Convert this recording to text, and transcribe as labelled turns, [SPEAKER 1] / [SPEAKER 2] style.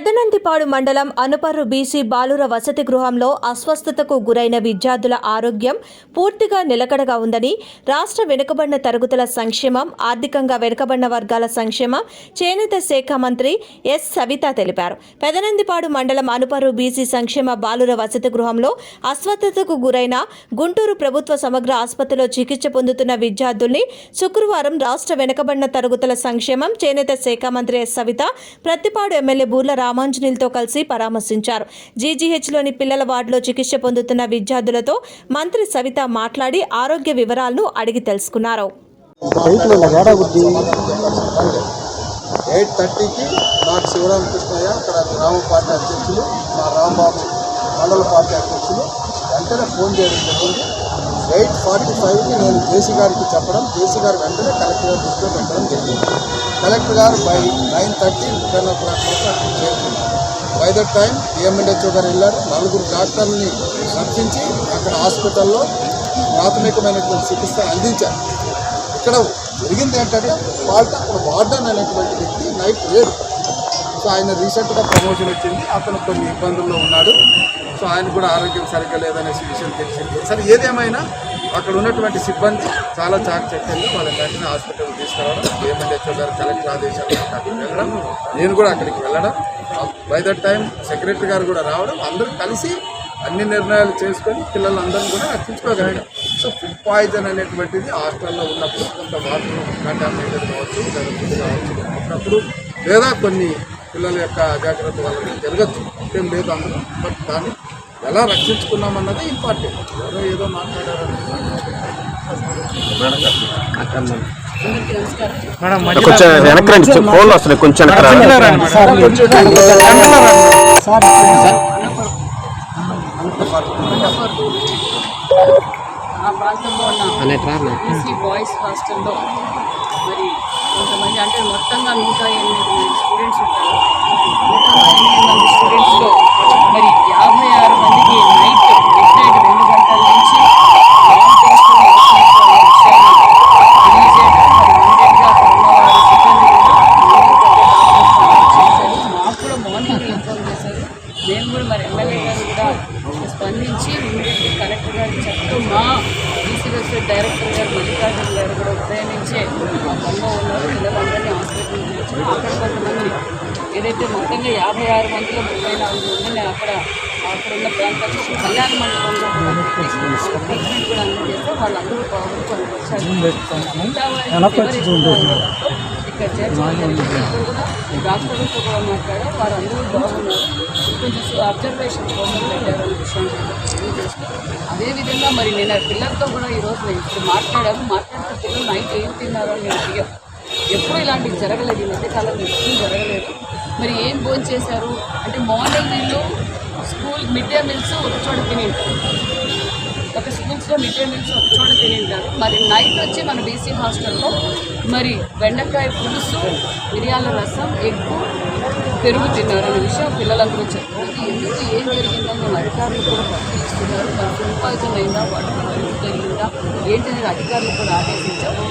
[SPEAKER 1] పెదనందిపాడు మండలం అనుపర్రు బీసీ బాలుర వసతి గృహంలో అస్వస్థతకు గురైన విద్యార్థుల ఆరోగ్యం పూర్తిగా నిలకడగా ఉందని రాష్ట్ర వెనుకబడిన తరగతుల సంక్షేమం ఆర్థికంగా వెనుకబడిన వర్గాల సంక్షేమం చేనేత శాఖ మంత్రి ఎస్ సవిత తెలిపారు. పెదనందిపాడు మండలం అనుపర్రు బీసీ సంక్షేమ బాలుర వసతి గృహంలో అస్వస్థతకు గురైన గుంటూరు ప్రభుత్వ సమగ్ర ఆసుపత్రిలో చికిత్స పొందుతున్న విద్యార్థుల్ని శుక్రవారం రాష్ట్ర వెనుకబడిన తరగతుల సంక్షేమం చేనేత శాఖ మంత్రి ఎస్ సవిత ప్రతిపాడు ఎమ్మెల్యే బూర్ల రామాంజనేయులతో కలిసి పరామర్శించారు. జీజీహెచ్లోని పిల్లల వార్డులో చికిత్స పొందుతున్న విద్యార్థులతో మంత్రి సవిత మాట్లాడి ఆరోగ్య వివరాలను అడిగి తెలుసుకున్నారు.
[SPEAKER 2] ఎయిట్ థర్టీకి నాకు శివరామకృష్ణయ్య అక్కడ గ్రామ పార్టీ అధ్యక్షులు మా రాంబాబు మండల పార్టీ అధ్యక్షులు వెంటనే ఫోన్ చేయడం జరిగింది. ఎయిట్ ఫార్టీ ఫైవ్కి నేను కేసీ గారికి చెప్పడం జేసీ గారు వెంటనే కలెక్టర్ గారి దృష్టిలో పెట్టడం జరిగింది. కలెక్టర్ గారు by nine thirty ten o'clock వరకు అక్కడ చేరుకున్నారు. బై దట్ టైం డిఎంఎన్హెచ్ఓ గారు వెళ్ళారు. నలుగురు డాక్టర్ని రప్పించి అక్కడ హాస్పిటల్లో ప్రాథమికమైనటువంటి చికిత్స అందించారు. ఇక్కడ జరిగింది ఏంటంటే వాళ్ళ అక్కడ వార్డన్ అనేటువంటి వ్యక్తి నైట్ లేడు సో ఆయన రీసెంట్గా ప్రమోషన్ వచ్చింది. అతను కొన్ని ఇబ్బందుల్లో ఉన్నాడు. సో ఆయన కూడా ఆరోగ్యం సరిగ్గా లేదనేసి విషయం తెలిసింది. సరే ఏదేమైనా అక్కడ ఉన్నటువంటి సిబ్బంది చాలా చాకచక్యంగా వాళ్ళ వెంటనే హాస్పిటల్కి తీసుకురావడం ఏఎంఎల్హెచ్ఓ గారు కలెక్టర్ ఆదేశాలు అక్కడికి వెళ్ళడం నేను కూడా అక్కడికి వెళ్ళడం బై దట్ టైం సెక్రటరీ గారు కూడా రావడం అందరూ కలిసి అన్ని నిర్ణయాలు చేసుకొని పిల్లలందరూ కూడా రక్షించుకోగలిగాం సో ఫుడ్ పాయిజన్ అనేటువంటిది హాస్టల్లో ఉన్నప్పుడు కొంత వాటర్ కంటామినేటెడ్ కావచ్చు జరుగుతుంది కావచ్చు. అప్పుడప్పుడు లేదా కొన్ని పిల్లల యొక్క అజాగ్రత్త వల్ల జరగచ్చు. ఏం లేదు అందులో. బట్ దాన్ని ఎలా రక్షించుకున్నామన్నది ఇంపార్టెంట్. ఎవరో ఏదో మాట్లాడారని
[SPEAKER 3] కొంచెం వెనక్కి రండి ఫోన్లు
[SPEAKER 4] ఆ ప్రాంతంలో ఉన్న బాయ్స్ హాస్టల్లో మరి కొంతమంది అంటే మొత్తంగా నూట ఎనిమిది మంది స్టూడెంట్స్ ఉంటారు నూట ఎనిమిది మంది స్టూడెంట్స్లో మరి యాభై ఆరు మందికి నైట్ మిడ్ నైట్ రెండు గంటల నుంచి లాంగ్ టెస్టులు వచ్చినట్టు అనే విషయాన్ని తెలియజేయడం మరి ఇమీడియట్గా అక్కడ ఉన్న వారి సిబ్బంది కూడా మార్నింగ్ చేశారు మాకు కూడా మార్నింగ్ ఇన్ఫార్మ్ చేశారు మేము కూడా మరి ఎమ్మెల్యే గారు కూడా స్పందించి ఇమీడియట్లీ కలెక్టర్ గారికి చెప్తూ మా బీసీ వెల్ఫేర్ డైరెక్టర్ గారు మల్లికార్జున గారు కూడా ఉదయం నుంచే మా బొమ్మ ఉన్నారు పిల్లలందరినీ హాస్పిటల్ నుంచి అక్కడ కొంతమంది ఏదైతే మొత్తంగా యాభై ఆరు మందిలో ముప్పై నాలుగు మంది నేను అక్కడ అక్కడ ఉన్న ప్రాంతాల్లో కళ్యాణ మండపంలో ట్రీట్మెంట్ కూడా అందజేస్తే వాళ్ళందరూ బాగుంటుంది ఎవరు ఇక్కడ చేర్చడం కూడా డాక్టర్లతో కూడా మాట్లాడారు వారందరూ బాగున్నారు. కొంచెం అబ్జర్వేషన్ కోసం పెట్టారు విషయం. కూడా మరి నేను ఆ పిల్లలతో కూడా ఈరోజు నేను ఇప్పుడు మాట్లాడాను. మాట్లాడితే పిల్లలు నైట్ ఏం తిన్నారో నేను అడిగాను. ఎప్పుడు ఇలాంటివి జరగలేదు. ఈ మధ్యకాలంలో ఎప్పుడూ జరగలేదు. మరి ఏం భోజనం చేశారు? అంటే మార్నింగ్ వీళ్ళు స్కూల్ మిడ్ డే మీల్స్ ఒక చోట తిని ఒక స్కూల్స్లో మిడ్ డే మీల్స్ ఒక చోట తినింటారు మరి నైట్ వచ్చి మన బీసీ హాస్టల్లో మరి బెండకాయ పులుసు మిరియాల రసం ఎగ్గు పెరుగు తిన్నారు విషయం పిల్లలందరూ చెప్పారు. ఎందుకు ఏం జరిగిందని మేము అధికారులు కూడా పరిశీలిస్తున్నారు మరి ఫుడ్ పాయిజన్ అయిందా? వాటర్ జరిగిందా ఏంటనేది అధికారులు కూడా ఆదేశించారు.